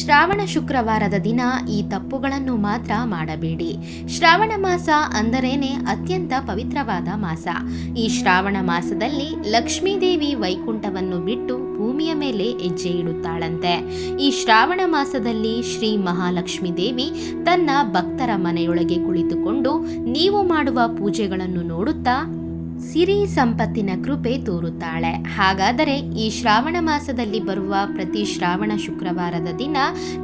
ಶ್ರಾವಣ ಶುಕ್ರವಾರದ ದಿನ ಈ ತಪ್ಪುಗಳನ್ನು ಮಾತ್ರ ಮಾಡಬೇಡಿ. ಶ್ರಾವಣ ಮಾಸ ಅಂದರೇನೆ ಅತ್ಯಂತ ಪವಿತ್ರವಾದ ಮಾಸ. ಈ ಶ್ರಾವಣ ಮಾಸದಲ್ಲಿ ಲಕ್ಷ್ಮೀದೇವಿ ವೈಕುಂಠವನ್ನು ಬಿಟ್ಟು ಭೂಮಿಯ ಮೇಲೆ ಹೆಜ್ಜೆ ಇಡುತ್ತಾಳಂತೆ. ಈ ಶ್ರಾವಣ ಮಾಸದಲ್ಲಿ ಶ್ರೀ ಮಹಾಲಕ್ಷ್ಮೀ ದೇವಿ ತನ್ನ ಭಕ್ತರ ಮನೆಯೊಳಗೆ ಕುಳಿತುಕೊಂಡು ನೀವು ಮಾಡುವ ಪೂಜೆಗಳನ್ನು ನೋಡುತ್ತಾ ಸಿರಿ ಸಂಪತ್ತಿನ ಕೃಪೆ ತೋರುತ್ತಾಳೆ. ಹಾಗಾದರೆ ಈ ಶ್ರಾವಣ ಮಾಸದಲ್ಲಿ ಬರುವ ಪ್ರತಿ ಶ್ರಾವಣ ಶುಕ್ರವಾರದ ದಿನ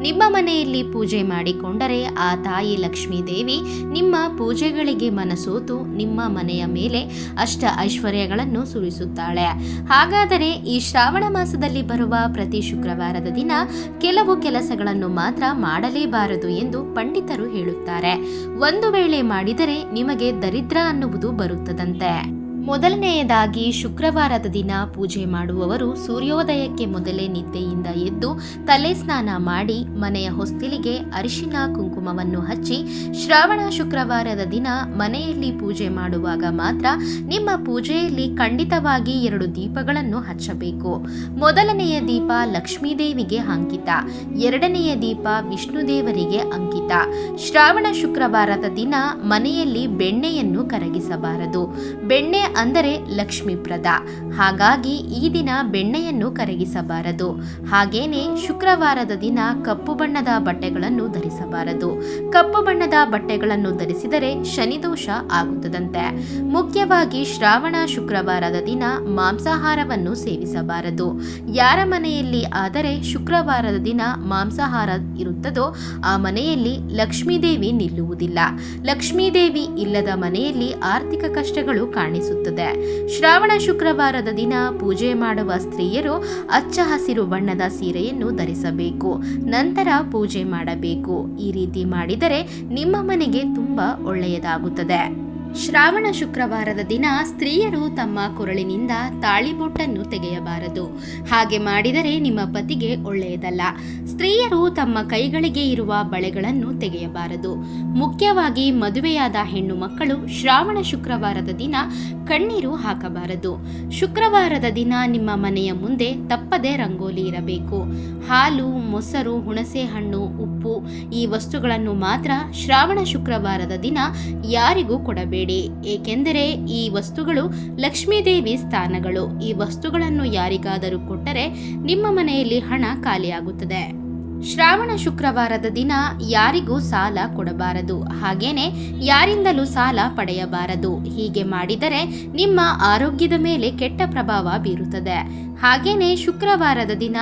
ನಿಮ್ಮ ಮನೆಯಲ್ಲಿ ಪೂಜೆ ಮಾಡಿಕೊಂಡರೆ ಆ ತಾಯಿ ಲಕ್ಷ್ಮೀ ದೇವಿ ನಿಮ್ಮ ಪೂಜೆಗಳಿಗೆ ಮನಸೋತು ನಿಮ್ಮ ಮನೆಯ ಮೇಲೆ ಅಷ್ಟ ಐಶ್ವರ್ಯಗಳನ್ನು ಸುರಿಸುತ್ತಾಳೆ. ಹಾಗಾದರೆ ಈ ಶ್ರಾವಣ ಮಾಸದಲ್ಲಿ ಬರುವ ಪ್ರತಿ ಶುಕ್ರವಾರದ ದಿನ ಕೆಲವು ಕೆಲಸಗಳನ್ನು ಮಾತ್ರ ಮಾಡಲೇಬಾರದು ಎಂದು ಪಂಡಿತರು ಹೇಳುತ್ತಾರೆ. ಒಂದು ವೇಳೆ ಮಾಡಿದರೆ ನಿಮಗೆ ದರಿದ್ರ ಅನ್ನುವುದು ಬರುತ್ತದಂತೆ. ಮೊದಲನೆಯದಾಗಿ ಶುಕ್ರವಾರದ ದಿನ ಪೂಜೆ ಮಾಡುವವರು ಸೂರ್ಯೋದಯಕ್ಕೆ ಮೊದಲೇ ನಿದ್ದೆಯಿಂದ ಎದ್ದು ತಲೆ ಸ್ನಾನ ಮಾಡಿ ಮನೆಯ ಹೊಸ್ತಿಲಿಗೆ ಅರಿಶಿನ ಕುಂಕುಮವನ್ನು ಹಚ್ಚಿ ಶ್ರಾವಣ ಶುಕ್ರವಾರದ ದಿನ ಮನೆಯಲ್ಲಿ ಪೂಜೆ ಮಾಡುವಾಗ ಮಾತ್ರ ನಿಮ್ಮ ಪೂಜೆಯಲ್ಲಿ ಖಂಡಿತವಾಗಿ ಎರಡು ದೀಪಗಳನ್ನು ಹಚ್ಚಬೇಕು. ಮೊದಲನೆಯ ದೀಪ ಲಕ್ಷ್ಮೀದೇವಿಗೆ ಅಂಕಿತ. ಎರಡನೆಯ ದೀಪ ವಿಷ್ಣುದೇವರಿಗೆ ಅಂಕಿತ. ಶ್ರಾವಣ ಶುಕ್ರವಾರದ ದಿನ ಮನೆಯಲ್ಲಿ ಬೆಣ್ಣೆಯನ್ನು ಕರಗಿಸಬಾರದು. ಬೆಣ್ಣೆ ಅಂದರೆ ಲಕ್ಷ್ಮೀಪ್ರದ ಹಾಗಾಗಿ ಈ ದಿನ ಬೆಣ್ಣೆಯನ್ನು ಕರಗಿಸಬಾರದು. ಹಾಗೇನೆ ಶುಕ್ರವಾರದ ದಿನ ಕಪ್ಪು ಬಣ್ಣದ ಬಟ್ಟೆಗಳನ್ನು ಧರಿಸಬಾರದು. ಕಪ್ಪು ಬಣ್ಣದ ಬಟ್ಟೆಗಳನ್ನು ಧರಿಸಿದರೆ ಶನಿದೋಷ ಆಗುತ್ತದಂತೆ. ಮುಖ್ಯವಾಗಿ ಶ್ರಾವಣ ಶುಕ್ರವಾರದ ದಿನ ಮಾಂಸಾಹಾರವನ್ನು ಸೇವಿಸಬಾರದು. ಯಾರ ಮನೆಯಲ್ಲಿ ಆದರೆ ಶುಕ್ರವಾರದ ದಿನ ಮಾಂಸಾಹಾರ ಇರುತ್ತದೋ ಆ ಮನೆಯಲ್ಲಿ ಲಕ್ಷ್ಮೀದೇವಿ ನಿಲ್ಲುವುದಿಲ್ಲ. ಲಕ್ಷ್ಮೀದೇವಿ ಇಲ್ಲದ ಮನೆಯಲ್ಲಿ ಆರ್ಥಿಕ ಕಷ್ಟಗಳು ಕಾಣಿಸುತ್ತದೆ ಶ್ರಾವಣ ಶುಕ್ರವಾರದ ದಿನ ಪೂಜೆ ಮಾಡುವ ಸ್ತ್ರೀಯರು ಅಚ್ಚ ಹಸಿರು ಬಣ್ಣದ ಸೀರೆಯನ್ನು ಧರಿಸಬೇಕು. ನಂತರ ಪೂಜೆ ಮಾಡಬೇಕು. ಈ ರೀತಿ ಮಾಡಿದರೆ ನಿಮ್ಮ ಮನೆಗೆ ತುಂಬಾ ಒಳ್ಳೆಯದಾಗುತ್ತದೆ. ಶ್ರಾವಣ ಶುಕ್ರವಾರದ ದಿನ ಸ್ತ್ರೀಯರು ತಮ್ಮ ಕೊರಳಿನಿಂದ ತಾಳಿಬೊಟ್ಟನ್ನು ತೆಗೆಯಬಾರದು. ಹಾಗೆ ಮಾಡಿದರೆ ನಿಮ್ಮ ಪತಿಗೆ ಒಳ್ಳೆಯದಲ್ಲ. ಸ್ತ್ರೀಯರು ತಮ್ಮ ಕೈಗಳಿಗೆ ಇರುವ ಬಳೆಗಳನ್ನು ತೆಗೆಯಬಾರದು. ಮುಖ್ಯವಾಗಿ ಮದುವೆಯಾದ ಹೆಣ್ಣು ಮಕ್ಕಳು ಶ್ರಾವಣ ಶುಕ್ರವಾರದ ದಿನ ಕಣ್ಣೀರು ಹಾಕಬಾರದು. ಶುಕ್ರವಾರದ ದಿನ ನಿಮ್ಮ ಮನೆಯ ಮುಂದೆ ತಪ್ಪದೆ ರಂಗೋಲಿ ಇರಬೇಕು. ಹಾಲು, ಮೊಸರು, ಹುಣಸೆ ಹಣ್ಣು, ಉಪ್ಪು ಈ ವಸ್ತುಗಳನ್ನು ಮಾತ್ರ ಶ್ರಾವಣ ಶುಕ್ರವಾರದ ದಿನ ಯಾರಿಗೂ ಕೊಡಬೇಡಿ ಏಕೆಂದರೆ ಈ ವಸ್ತುಗಳು ಲಕ್ಷ್ಮೀದೇವಿ ಸ್ಥಾನಗಳು. ಈ ವಸ್ತುಗಳನ್ನು ಯಾರಿಗಾದರೂ ಕೊಟ್ಟರೆ ನಿಮ್ಮ ಮನೆಯಲ್ಲಿ ಹಣ ಖಾಲಿಯಾಗುತ್ತದೆ. ಶ್ರಾವಣ ಶುಕ್ರವಾರದ ದಿನ ಯಾರಿಗೂ ಸಾಲ ಕೊಡಬಾರದು. ಹಾಗೇನೆ ಯಾರಿಂದಲೂ ಸಾಲ ಪಡೆಯಬಾರದು. ಹೀಗೆ ಮಾಡಿದರೆ ನಿಮ್ಮ ಆರೋಗ್ಯದ ಮೇಲೆ ಕೆಟ್ಟ ಪ್ರಭಾವ ಬೀರುತ್ತದೆ. ಹಾಗೇನೆ ಶುಕ್ರವಾರದ ದಿನ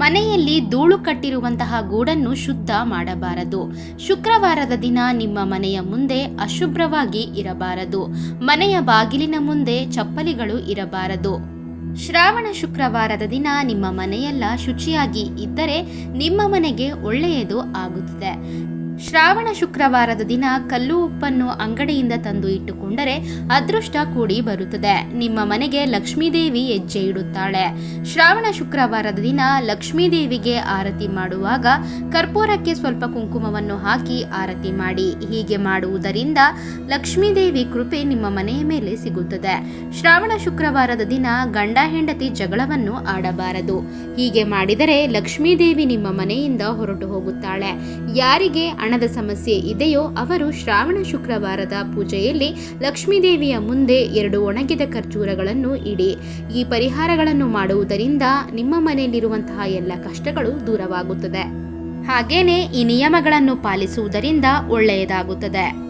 ಮನೆಯಲ್ಲಿ ಧೂಳು ಕಟ್ಟಿರುವಂತಹ ಗೂಡನ್ನು ಶುದ್ಧ ಮಾಡಬಾರದು. ಶುಕ್ರವಾರದ ದಿನ ನಿಮ್ಮ ಮನೆಯ ಮುಂದೆ ಅಶುಭ್ರವಾಗಿ ಇರಬಾರದು. ಮನೆಯ ಬಾಗಿಲಿನ ಮುಂದೆ ಚಪ್ಪಲಿಗಳು ಇರಬಾರದು. ಶ್ರಾವಣ ಶುಕ್ರವಾರದ ದಿನ ನಿಮ್ಮ ಮನೆಯೆಲ್ಲ ಶುಚಿಯಾಗಿ ಇದ್ದರೆ ನಿಮ್ಮ ಮನೆಗೆ ಒಳ್ಳೆಯದು ಆಗುತ್ತದೆ. ಶ್ರಾವಣ ಶುಕ್ರವಾರದ ದಿನ ಕಲ್ಲು ಉಪ್ಪನ್ನು ಅಂಗಡಿಯಿಂದ ತಂದು ಇಟ್ಟುಕೊಂಡರೆ ಅದೃಷ್ಟ ಕೂಡಿ ಬರುತ್ತದೆ. ನಿಮ್ಮ ಮನೆಗೆ ಲಕ್ಷ್ಮೀದೇವಿ ಹೆಜ್ಜೆ ಇಡುತ್ತಾಳೆ. ಶ್ರಾವಣ ಶುಕ್ರವಾರದ ದಿನ ಲಕ್ಷ್ಮೀದೇವಿಗೆ ಆರತಿ ಮಾಡುವಾಗ ಕರ್ಪೂರಕ್ಕೆ ಸ್ವಲ್ಪ ಕುಂಕುಮವನ್ನು ಹಾಕಿ ಆರತಿ ಮಾಡಿ. ಹೀಗೆ ಮಾಡುವುದರಿಂದ ಲಕ್ಷ್ಮೀದೇವಿ ಕೃಪೆ ನಿಮ್ಮ ಮನೆಯ ಮೇಲೆ ಸಿಗುತ್ತದೆ. ಶ್ರಾವಣ ಶುಕ್ರವಾರದ ದಿನ ಗಂಡ ಹೆಂಡತಿ ಜಗಳವನ್ನು ಆಡಬಾರದು. ಹೀಗೆ ಮಾಡಿದರೆ ಲಕ್ಷ್ಮೀದೇವಿ ನಿಮ್ಮ ಮನೆಯಿಂದ ಹೊರಟು ಹೋಗುತ್ತಾಳೆ. ಯಾರಿಗೆ ಹಣದ ಸಮಸ್ಯೆ ಇದೆಯೋ ಅವರು ಶ್ರಾವಣ ಶುಕ್ರವಾರದ ಪೂಜೆಯಲ್ಲಿ ಲಕ್ಷ್ಮೀದೇವಿಯ ಮುಂದೆ ಎರಡು ಒಣಗಿದ ಖರ್ಜೂರಗಳನ್ನು ಇಡಿ. ಈ ಪರಿಹಾರಗಳನ್ನು ಮಾಡುವುದರಿಂದ ನಿಮ್ಮ ಮನೆಯಲ್ಲಿರುವಂತಹ ಎಲ್ಲ ಕಷ್ಟಗಳು ದೂರವಾಗುತ್ತದೆ. ಹಾಗೇನೆ ಈ ನಿಯಮಗಳನ್ನು ಪಾಲಿಸುವುದರಿಂದ ಒಳ್ಳೆಯದಾಗುತ್ತದೆ.